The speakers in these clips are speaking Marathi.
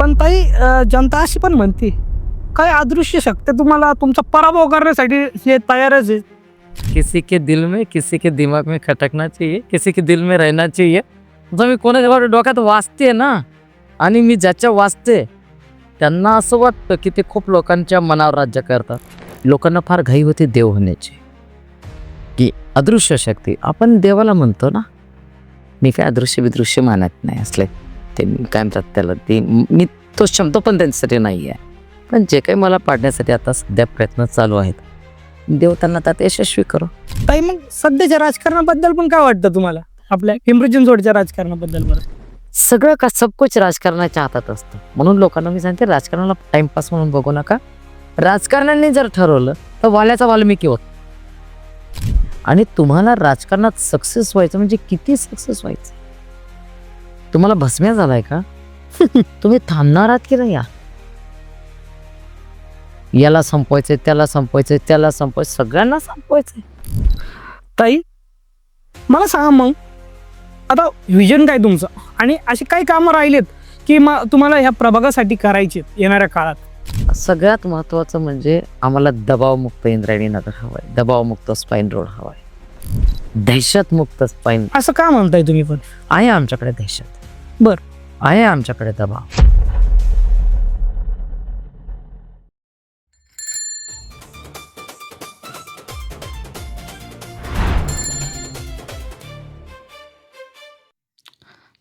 पण ताई जनता अशी पण म्हणते काय अदृश्य शक्ती तुम्हाला? तुमचा पराभव करण्यासाठी हे तयारच आहे. किसी के दिल में किसी के दिमाग में खटकना चाहिए किसी के दिल में रहना चाहिए। जर मी कोणाच्या डोक्यात वाचते ना आणि मी ज्याच्या वाचते त्यांना असं वाटतं की ते खूप लोकांच्या मनावर राज्य करतात. लोकांना फार घाई होते देव होण्याची. की अदृश्य शक्ती आपण देवाला म्हणतो ना मी काय अदृश्य विदृश्य मानत नाही असले. ते काय म्हणतात त्याला ते मी तो शब्द पण त्यांच्यासाठी नाही आहे पण जे काही मला पाडण्यासाठी आता सध्या प्रयत्न चालू आहेत. देव त्यांना त्यात यशस्वी करो. ताई मग सध्याच्या राजकारणाबद्दल पण काय वाटतं तुम्हाला? आपल्या पिंपरी चिंचवडच्या राजकारणाबद्दल बरं. सगळं का सब कुछ राजकारणाच्या हातात असतं. म्हणून लोकांना मी सांगते राजकारणाला टाइमपास म्हणून बघू नका. राजकारण्यांनी जर ठरवलं तर वाल्याचा वाल्मिकी होत आणि तुम्हाला राजकारणात सक्सेस व्हायचं म्हणजे किती सक्सेस व्हायचं? तुम्हाला भस्म्या झालाय का? तुम्ही थांबणार आहात की नाही या? याला संपवायचंय त्याला संपवायचंय त्याला संपवायचं सगळ्यांना संपवायचंय. ताई मला सांगा मग आता विजन काय तुमचं? आणि अशी काही कामं राहिलेत की मग तुम्हाला ह्या प्रभागासाठी करायची येणाऱ्या काळात? सगळ्यात महत्वाचं म्हणजे आम्हाला दबावमुक्त इंद्रायणी नगर हवंय दबावमुक्त स्पाईन रोड हवाय. दहशतमुक्त स्पाईन असं का म्हणताय तुम्ही पण? आहे आमच्याकडे दहशत. बर. आहे आमच्याकडे दबाव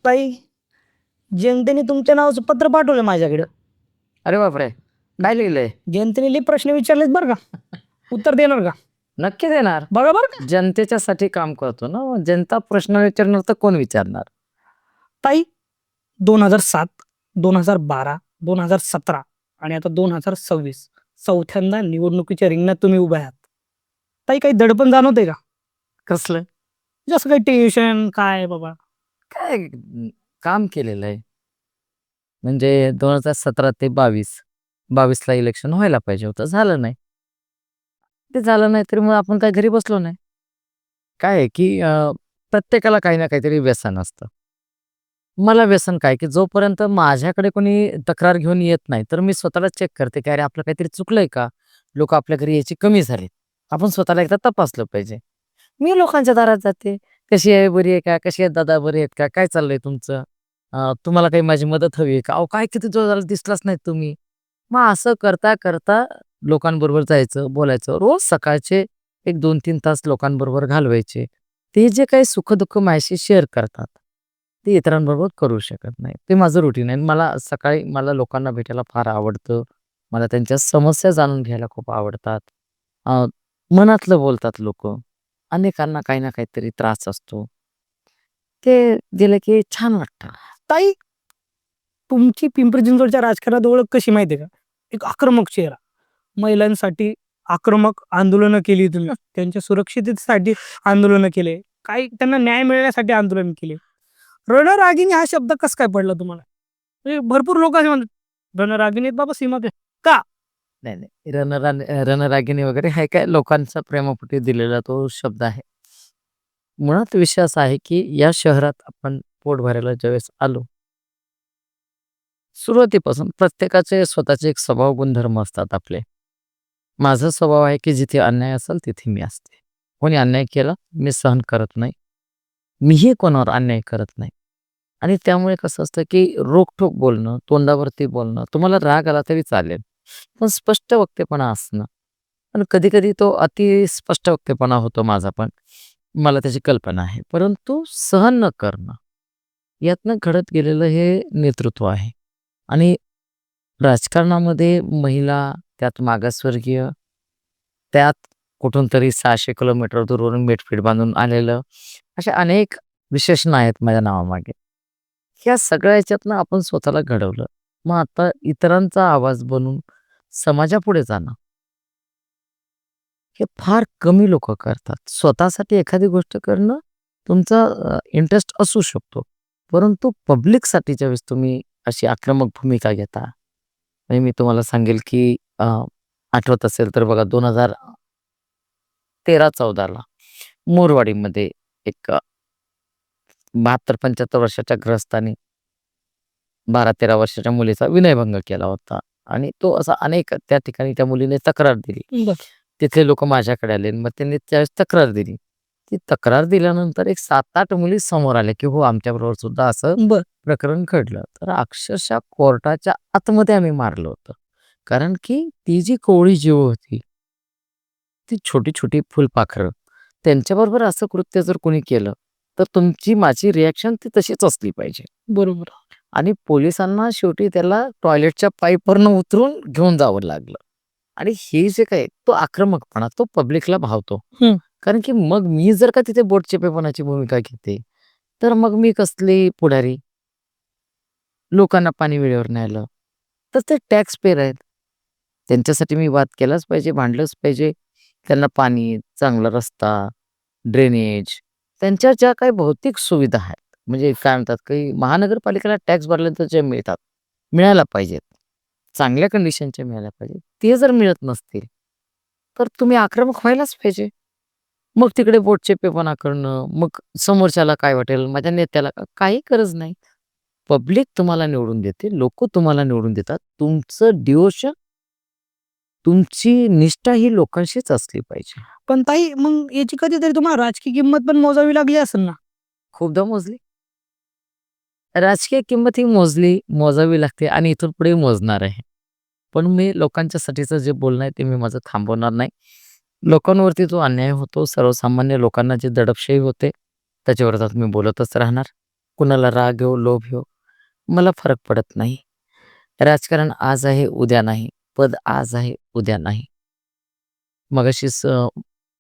ताई जनतेने तुमच्या नावाचं पत्र पाठवलं माझ्याकडे. अरे बापरे काय लिहिलंय? जनतेने लई प्रश्न विचारलेत बरं का. उत्तर देणार का? नक्की देणार. बघा बरं का. जनतेच्यासाठी काम करतो ना मग जनता प्रश्न विचारणार तर कोण विचारणार? ताई दोन हजार सात दोन हजार बारा दोन हजार सतरा आणि आता दोन हजार सव्वीस चौथ्यांदा निवडणुकीच्या रिंगणात तुम्ही उभे आहात. ताई काही दडपण जाणवते का? कसलं? जसं काही टेन्शन काय बाबा? काय काम केलेलं आहे. म्हणजे दोन हजार सतरा ते बावीस बावीसला इलेक्शन व्हायला पाहिजे होतं. झालं नाही. ते झालं नाही तरी मग आपण काय घरी बसलो नाही. काय आहे की अं, प्रत्येकाला काही ना काहीतरी व्यसन असतं. मला व्यसन काय की जोपर्यंत माझ्याकडे कोणी तक्रार घेऊन येत नाही तर मी स्वतःला चेक करते की अरे आपलं काहीतरी चुकलंय का? लोक आपल्या घरी यायची कमी झाली आपण स्वतःला एकदा तपासलं पाहिजे. मी लोकांच्या दारात जाते. कशी आहे बरी आहे का? कशी आहे दादा बरी आहेत का? काय चाललंय तुमचं? तुम्हाला काही माझी मदत हवी आहे का? अहो काय किती दिवस दिसलाच नाही तुम्ही. मग असं करता करता लोकांबरोबर जायचं बोलायचं. रोज सकाळचे एक दोन तीन तास लोकांबरोबर घालवायचे. ते जे काही सुखदुःख माझ्याशी शेअर करतात. ते इतरांबरोबर करू शकत नाही. ते माझं रुटीन आहे. मला सकाळी मला लोकांना भेटायला फार आवडतं. मला त्यांच्या समस्या जाणून घ्यायला खूप आवडतात. अं, मनातलं बोलतात लोक. अनेकांना काही ना काहीतरी त्रास असतो. ते दिलं की छान वाटतं. ताई तुमची पिंपरी चिंचवडच्या राजकारणात ओळख कशी माहिती आहे का? एक आक्रमक चेहरा. महिलांसाठी आक्रमक आंदोलनं केली तुम्ही. त्यांच्या सुरक्षिततेसाठी आंदोलनं केले. काही त्यांना न्याय मिळण्यासाठी आंदोलन केले. रणरागिणी हा शब्द कस काय पडला तुम्हाला? म्हणजे भरपूर लोक असे म्हणतात रणरागिणी आहेत बाबा सीमा ते. नाही नाही. रणरा रणरागिणी वगैरे हे काय लोकांचा प्रेमापोटी दिलेला तो शब्द आहे. मुळात विषय असा आहे की या शहरात आपण पोट भरायला ज्यावेळेस आलो सुरुवातीपासून प्रत्येकाचे स्वतःचे एक स्वभाव गुणधर्म असतात आपले. माझा स्वभाव आहे की जिथे अन्याय असेल तिथे मी असते. कोणी अन्याय केला मी सहन करत नाही. मीही कोणावर अन्याय करत नाही. आणि त्यामुळे कसं असतं की रोखठोक बोलणं तोंडावरती बोलणं तुम्हाला राग आला तरी चालेल. पण स्पष्ट वक्तेपणा असणं. पण कधी कधी तो अति स्पष्ट वक्तेपणा होतो माझा पण. मला त्याची कल्पना आहे. परंतु सहन न करणं यातनं घडत गेलेलं हे नेतृत्व आहे. आणि राजकारणामध्ये महिला त्यात मागासवर्गीय त्यात कुठून तरी सहाशे किलोमीटर दूरवरून मेटफीट बांधून आलेलं अशा अनेक विशेषणं आहेत माझ्या नावामागे. ह्या सगळ्या ह्याच्यातनं आपण स्वतःला घडवलं. मग आता इतरांचा आवाज बनून समाजापुढे जाणं. हे फार कमी लोक करतात. स्वतःसाठी एखादी गोष्ट करणं तुमचा इंटरेस्ट असू शकतो. परंतु पब्लिकसाठी ज्यावेळेस तुम्ही अशी आक्रमक भूमिका घेता. म्हणजे मी तुम्हाला सांगेल की आठवत असेल तर बघा दोन हजार तेरा चौदाला मोरवाडीमध्ये एक बहात्तर पंच्याहत्तर वर्षाच्या ग्रस्तानी बारा तेरा वर्षाच्या मुलीचा विनयभंग केला होता. आणि तो असा अनेक त्या ठिकाणी त्या मुलीने तक्रार दिली. तिथले लोक माझ्याकडे आले मग त्यांनी त्यावेळेस तक्रार दिली. ती तक्रार दिल्यानंतर एक सात आठ मुली समोर आल्या की हो आमच्याबरोबर सुद्धा असं प्रकरण घडलं. तर अक्षरशः कोर्टाच्या आतमध्ये आम्ही मारलं होतं. कारण की ती जी कोवळी जीव होती ती छोटी छोटी फुलपाखरं त्यांच्याबरोबर असं कृत्य जर कोणी केलं तर तुमची माझी रिॲक्शन ती तशीच असली पाहिजे. बरोबर. आणि पोलिसांना शेवटी त्याला टॉयलेटच्या पाईपवरनं उतरून घेऊन जावं लागलं. आणि हे जे काय तो आक्रमकपणा तो पब्लिकला भावतो. कारण की मग मी जर का तिथे बोटचेपेपणाची भूमिका घेते तर मग मी कसली पुढारी? लोकांना पाणी वेळेवर नाही आलं तर ते टॅक्स पेर आहेत. त्यांच्यासाठी मी वाद केलाच पाहिजे भांडलंच पाहिजे. त्यांना पाणी चांगला रस्ता ड्रेनेज त्यांच्या ज्या काही भौतिक सुविधा आहेत म्हणजे काय म्हणतात काही महानगरपालिकेला टॅक्स भरल्यानंतर जे मिळतात मिळायला पाहिजेत. चांगल्या कंडिशनचे मिळायला पाहिजे. ते जर मिळत नसतील तर तुम्ही आक्रमक व्हायलाच पाहिजे. मग तिकडे बोटचे पेपणा करणं मग समोरच्याला काय वाटेल माझ्या नेत्याला काही गरज नाही. पब्लिक तुम्हाला निवडून देते लोक तुम्हाला निवडून देतात. तुमचं डिओशन तुमची निष्ठा ही लोकांशीच असली पाहिजे. पण ताई मग याची कधीतरी तुम्हाला राजकीय किंमत पण मोजावी लागली असेल ना? खूपदा मोजली. राजकीय किंमत ही मोजली मोजावी लागते आणि इथून पुढे मोजणार आहे. पण मी लोकांच्यासाठीचं जे बोलणं आहे ते मी माझं थांबवणार नाही. लोकांवरती जो अन्याय होतो सर्वसामान्य लोकांना जे दडपशाही होते त्याच्याविरोधात मी बोलतच राहणार. कुणाला राग येऊ लोभ येऊ मला फरक पडत नाही. राजकारण आज आहे उद्या नाही. पद आज आहे उद्या नाही. मगाशीच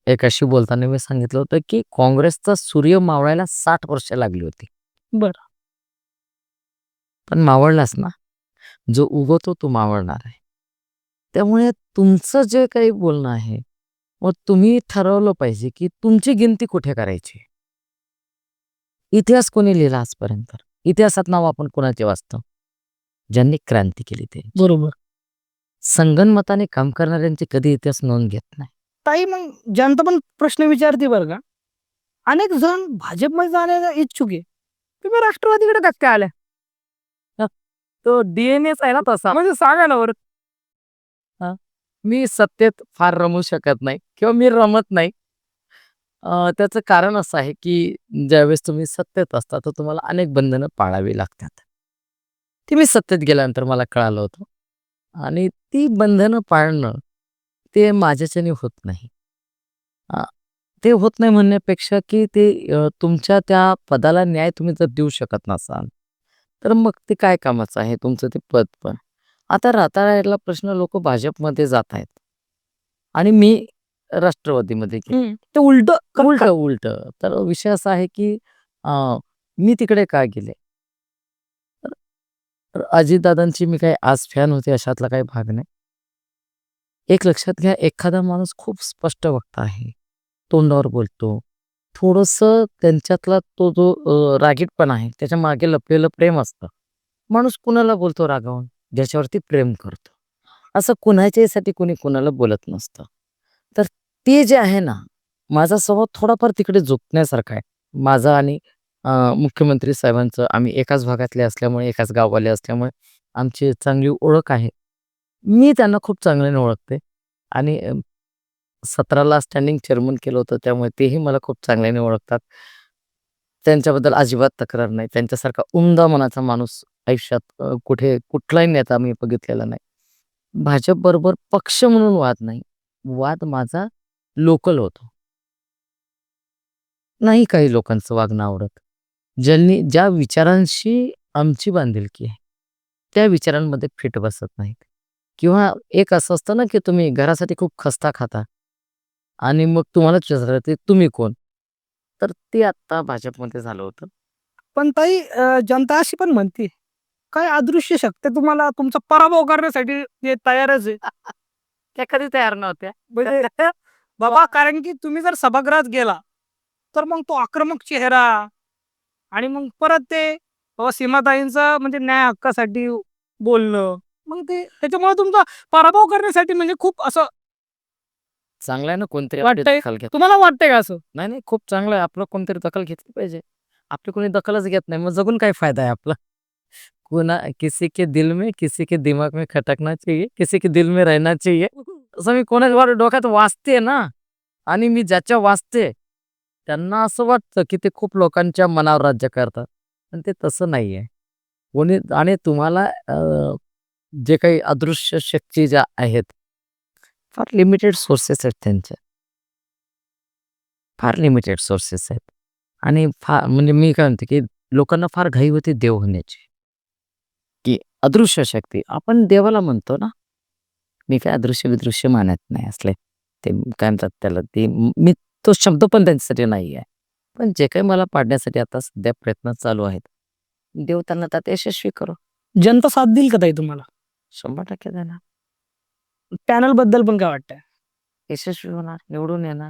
एकाशी बोलताना मी सांगितलं होतं की काँग्रेसचा सूर्य मावळायला साठ वर्ष लागली होती. बरं. पण मावळलाच ना. जो उगवतो तो मावळणार आहे. त्यामुळे तुमचं जे काही बोलणं आहे मग तुम्ही ठरवलं पाहिजे की तुमची गिनती कुठे करायची? इतिहास कोणी लिहिला आजपर्यंत? इतिहासात नाव आपण कोणाचे वाचतो? ज्यांनी क्रांती केली ते बरोबर. संगनमताने काम करणाऱ्यांची कधी इतिहास नोंद घेत नाही. ताई मग जनता पण प्रश्न विचारते बरं का? अनेक जण भाजपमध्ये जाण्याला इच्छुक आहे. तुम्ही राष्ट्रवादीकडे काय आल्या तो डीएनएच आहे ना तसा. म्हणजे सांगा ना बरं. मी सत्तेत फार रमू शकत नाही किंवा मी रमत नाही. त्याचं कारण असं आहे की ज्यावेळेस तुम्ही सत्तेत असता तर तुम्हाला अनेक बंधनं पाळावी लागतात. ती मी सत्तेत गेल्यानंतर मला कळालं होतं. आणि ती बंधनं पाळणं ते माझ्याच्याने होत नाही. ते होत नाही म्हणण्यापेक्षा की ते तुमच्या त्या पदाला न्याय तुम्ही जर देऊ शकत नसाल तर मग ते काय कामाचं आहे तुमचं ते पद पण? आता राताळ्याला प्रश्न लोक भाजपमध्ये जात आहेत. आणि मी राष्ट्रवादीमध्ये. ते उलट उलट उलट. तर विषय असा आहे की मी तिकडे का गेले? तर अजितदादांची मी काही आज फॅन होते अशातला काही भाग नाही. एक लक्षात घ्या एखादा माणूस खूप स्पष्ट वक्ता आहे. तोंडावर बोलतो. थोडस त्यांच्यातला तो जो रागीटपण रागीटपणा आहे त्याच्यामागे लपलेलं प्रेम असतं. माणूस कुणाला बोलतो रागावून? ज्याच्यावरती प्रेम करतो. असं कुणाच्यासाठी कुणी कुणाला बोलत नसतं. तर ते जे आहे ना माझा स्वभाव थोडाफार तिकडे झुकण्यासारखा आहे. माझा आणि मुख्यमंत्री साहेबांचं आम्ही एकाच भागातले असल्यामुळे एकाच गाववाले असल्यामुळे आमची चांगली ओळख आहे. मी त्यांना खूप चांगल्याने ओळखते आणि सतराला स्टँडिंग चेअरमन केलं होतं त्यामुळे तेही मला खूप चांगल्याने ओळखतात. त्यांच्याबद्दल अजिबात तक्रार नाही. त्यांच्यासारखा उमदा मनाचा माणूस आयुष्यात कुठे कुठलाही नेता मी बघितलेला नाही. भाजपबरोबर पक्ष म्हणून वाद नाही. वाद माझा लोकल होतो. नाही काही लोकांचं वागणं आवडत. ज्यांनी ज्या विचारांशी आमची बांधिलकी आहे त्या विचारांमध्ये फिट बसत नाहीत. किंवा एक असं असतं ना की तुम्ही घरासाठी खूप खस्ता खाता आणि मग तुम्हालाच विचारलं ते तुम्ही कोण? तर ते आत्ता भाजपमध्ये झालं होतं. पण ताई अं, जनता अशी पण म्हणते काय अदृश्य शक्ती तुम्हाला? तुमचा पराभव करण्यासाठी जे तयारच आहे. त्या कधी तयार नव्हत्या. म्हणजे बाबा कारण की तुम्ही जर सभागृहात गेला तर मग तो आक्रमक चेहरा आणि मग परत ते बाबा सीमाताईंचं म्हणजे न्याय हक्कासाठी बोलणं मग ते त्याच्यामुळे तुमचा पराभव करण्यासाठी म्हणजे खूप असं चांगलं आहे ना कोणतरी आपली वाटतंय. दखल घेत तुम्हाला वाटतंय का असं? नाही नाही खूप चांगलं आहे. आपलं कोणतरी दखल घेतली पाहिजे. आपली कोणी दखलच घेत नाही. मग जगून काय फायदा आहे आपला? कुणा किसी के दिल में किसी के दिमाग में खटकना चाहिए किसी के दिल में रहना चाहिए. असं मी कोणाच्या डोक्यात वाचते ना? आणि मी ज्याच्या वाचते त्यांना असं वाटतं की ते खूप लोकांच्या मनावर राज्य करतात. पण ते तसं नाहीये कोणी आणि तुम्हाला जे काही अदृश्य शक्ती ज्या आहेत फार लिमिटेड सोर्सेस आहेत त्यांच्या फार लिमिटेड सोर्सेस आहेत. आणि फार म्हणजे मी काय म्हणते की लोकांना फार घाई होती देव होण्याची. की अदृश्य शक्ती आपण देवाला म्हणतो ना मी काय अदृश्य विदृश्य मानत नाही असले. ते काय म्हणतात त्याला ते मी तो शब्द पण त्यांच्यासाठी नाही आहे पण जे काही मला पाडण्यासाठी आता सध्या प्रयत्न चालू आहेत. देव त्यांना त्यात यशस्वी करो. जनता साथ देईल का ताई तुम्हाला? शंभर टक्के देणार. पॅनलबद्दल पण काय वाटतंय? यशस्वी होणार निवडून येणार.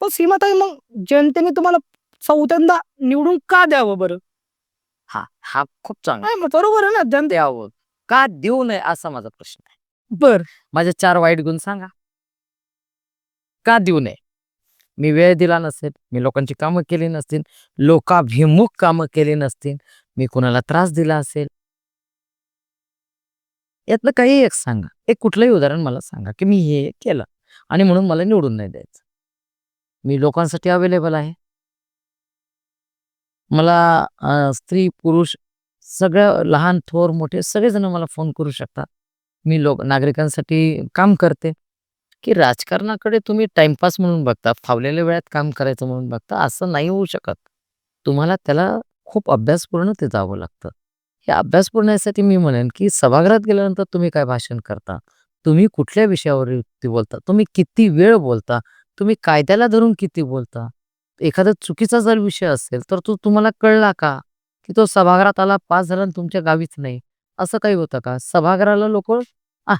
पण सीमाताई मग जनतेने तुम्हाला चौथ्यांदा निवडून का द्यावं बरं? हा हा खूप चांगला नाही मग बरोबर आहे ना जनते द्यावं. का देऊ नये असा माझा प्रश्न आहे. बर. माझे चार वाईट गुण सांगा. का देऊ नये? मी वेळ दिला नसेल मी लोकांची कामं केली नसतील लोकाभिमुख कामं केली नसतील मी कोणाला त्रास दिला असेल? यातलं काही एक सांगा एक कुठलंही उदाहरण मला सांगा की मी हे केलं आणि म्हणून मला निवडून नाही द्यायचं. मी लोकांसाठी अवेलेबल आहे. मला स्त्री पुरुष सगळ्या लहान थोर मोठे सगळेजण मला फोन करू शकतात. मी लोक नागरिकांसाठी काम करते. की राजकारणाकडे तुम्ही टाइमपास म्हणून बघता फावलेल्या वेळात काम करायचं म्हणून बघता असं नाही होऊ शकत. तुम्हाला त्याला खूप अभ्यासपूर्ण ते जावं लागतं. हे अभ्यासपूर्ण यासाठी मी म्हणेन की सभागृहात गेल्यानंतर तुम्ही काय भाषण करता? तुम्ही कुठल्या विषयावर बोलता? तुम्ही किती वेळ बोलता? तुम्ही कायद्याला धरून किती बोलता? एखादा चुकीचा जर विषय असेल तर तो तुम्हाला कळला का? की तो सभागृहात आला पास झाला आणि तुमच्या गावीच नाही. असं काही होतं का? सभागृहाला लोक आ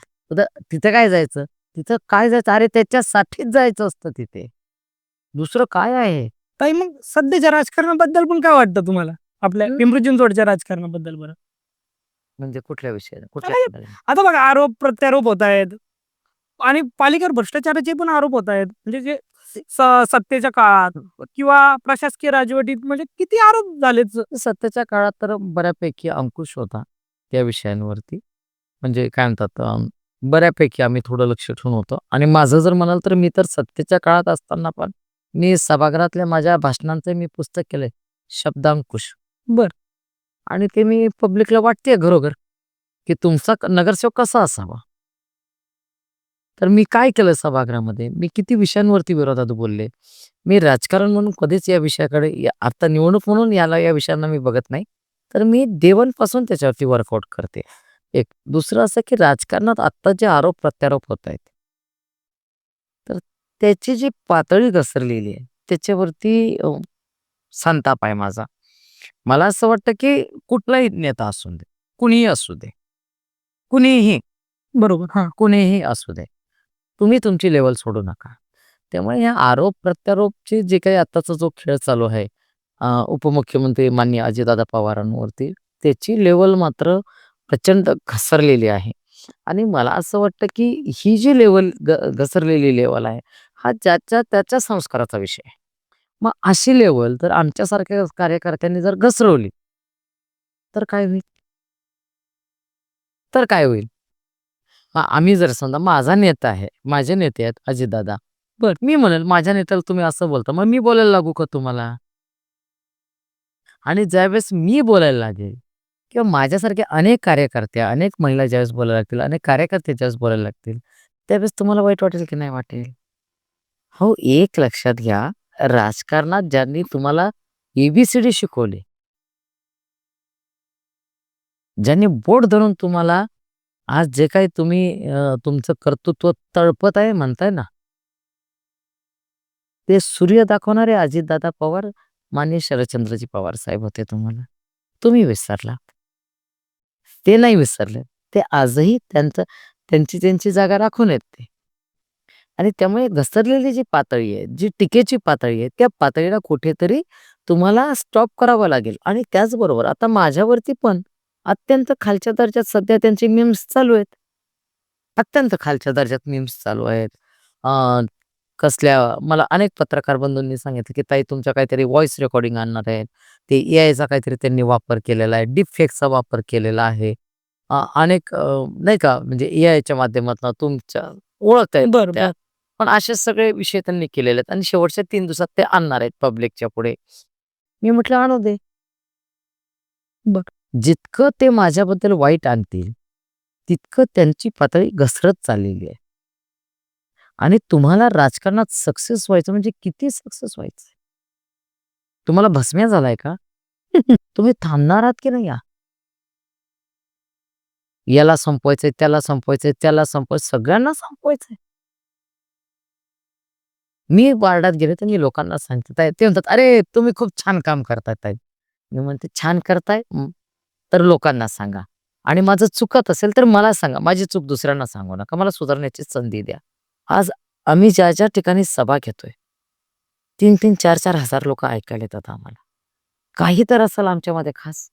तिथे काय जायचं? तिथं काय जायचं? अरे त्याच्यासाठीच जायचं असतं तिथे. दुसरं काय आहे? ताई मग सध्याच्या राजकारणाबद्दल पण काय वाटतं तुम्हाला? आपल्या? पिंपरी चिंचवडच्या राजकारणाबद्दल बरं? म्हणजे कुठल्या विषयात? कुठल्या? आता बघा आरोप प्रत्यारोप होत आहेत. आणि पालिकेवर भ्रष्टाचाराचे पण आरोप होत आहेत. म्हणजे जे स- सत्तेच्या काळात किंवा प्रशासकीय राजवटीत म्हणजे किती आरोप झालेत सत्तेच्या काळात तर बऱ्यापैकी अंकुश होता त्या विषयांवरती. म्हणजे काय म्हणतात बऱ्यापैकी आम्ही थोडं लक्ष ठेवून होतो. आणि माझं जर म्हणाल तर मी तर सत्तेच्या काळात असताना पण मी सभागृहातल्या माझ्या भाषणांचं मी पुस्तक केलंय शब्दांकुश. बर. आणि ते मी पब्लिकला वाटते घरोघर की तुमचा नगरसेवक कसा असावा? तर मी काय केलं सभागृहामध्ये? मी किती विषयांवरती विरोधात बोलले? मी राजकारण म्हणून कधीच या विषयाकडे आता निवडणूक म्हणून याला या विषयांना मी बघत नाही. तर मी देवांपासून त्याच्यावरती वर्कआउट करते. एक. दुसरं असं की राजकारणात आत्ता जे आरोप प्रत्यारोप होत आहेत तर त्याची जी पातळी घसरलेली आहे त्याच्यावरती संताप आहे माझा. मला असं वाटतं की कुठलाही नेता असू दे कुणीही असू दे. कुणीही. बरोबर हा. कुणीही असू दे. तुम्ही तुमची लेवल सोडू नका. त्यामुळे या आरोप प्रत्यारोपचे जे काही आत्ताचा जो खेळ चालू आहे उपमुख्यमंत्री माननीय अजितदादा पवारांवरती त्याची लेवल मात्र प्रचंड घसरलेली आहे. आणि मला असं वाटतं की ही जी लेवल घसरलेली लेवल आहे हा ज्याच्या त्याच्या संस्काराचा विषय आहे. मग अशी लेवल जर आमच्यासारख्या कार्यकर्त्यांनी जर घसरवली तर काय होईल? तर काय होईल? मग आम्ही जर समजा माझा नेता आहे माझे नेते आहेत अजितदादा बर मी म्हणेल माझ्या नेत्याला तुम्ही असं बोलता मग मी बोलायला लागू का तुम्हाला? आणि ज्यावेळेस मी बोलायला लागेल किंवा माझ्यासारख्या अनेक कार्यकर्त्या अनेक महिला ज्यावेळेस बोलायला लागतील अनेक कार्यकर्ते ज्यावेळेस बोलायला लागतील त्यावेळेस तुम्हाला वाईट वाटेल की नाही वाटेल? हो एक लक्षात घ्या राजकारणात ज्यांनी तुम्हाला एबीसीडी शिकवले. ज्यांनी बोट धरून तुम्हाला आज जे काही तुम्ही तुमचं कर्तृत्व तळपत आहे म्हणताय ना. ते सूर्य दाखवणारे अजितदादा पवार मान्य शरदचंद्रजी पवार साहेब होते तुम्हाला. तुम्ही विसरला. ते नाही विसरले. ते आजही त्यांचं त्यांची त्यांची जागा राखून येत ते. आणि त्यामुळे घसरलेली जी पातळी आहे जी टीकेची पातळी आहे त्या पातळीला कुठेतरी तुम्हाला स्टॉप करावं लागेल. आणि त्याचबरोबर आता माझ्यावरती पण अत्यंत खालच्या दर्जात सध्या त्यांचे मीम्स चालू आहेत. अत्यंत खालच्या दर्जात मीम्स चालू आहेत. कसल्या मला अनेक पत्रकार बंधूंनी सांगितलं की ताई तुमच्या काहीतरी व्हॉइस रेकॉर्डिंग आणणार आहेत. ते एआयचा काहीतरी त्यांनी वापर केलेला आहे डीपफेकचा वापर केलेला आहे. अ, अनेक अ, नाही का म्हणजे एआयच्या माध्यमातून तुमच्या ओळख आहे त्या. पण असे सगळे विषय त्यांनी केलेले आहेत आणि शेवटच्या तीन दिवसात ते आणणार आहेत पब्लिकच्या पुढे. मी म्हटलं आणू दे. बर. जितकं ते माझ्याबद्दल वाईट आणतील तितकं त्यांची पातळी घसरत चाललेली आहे. आणि तुम्हाला राजकारणात सक्सेस व्हायचं म्हणजे किती सक्सेस व्हायचं? तुम्हाला भस्म्या झालाय का? तुम्ही थांबणार आहात की नाही? या याला संपवायचंय त्याला संपवायचंय त्याला संपवायचं सगळ्यांना संपवायचंय. मी वार्डात गेले तर मी लोकांना सांगते ते म्हणतात अरे तुम्ही खूप छान काम करताय ताई. मी म्हणते छान करताय? "हं, तर लोकांना सांगा. आणि माझं चुकत असेल तर मला सांगा. माझी चूक दुसऱ्यांना सांगू नका. मला सुधारण्याची संधी द्या. आज आम्ही ज्या ज्या ठिकाणी सभा घेतोय तीन तीन चार चार हजार लोक ऐकायला येतात आम्हाला. काही तर असेल आमच्यामध्ये खास.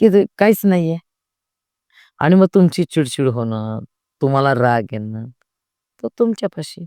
की काहीच नाहीये. आणि मग तुमची चिडचिड होणं तुम्हाला राग येणं तो तुमच्यापाशी.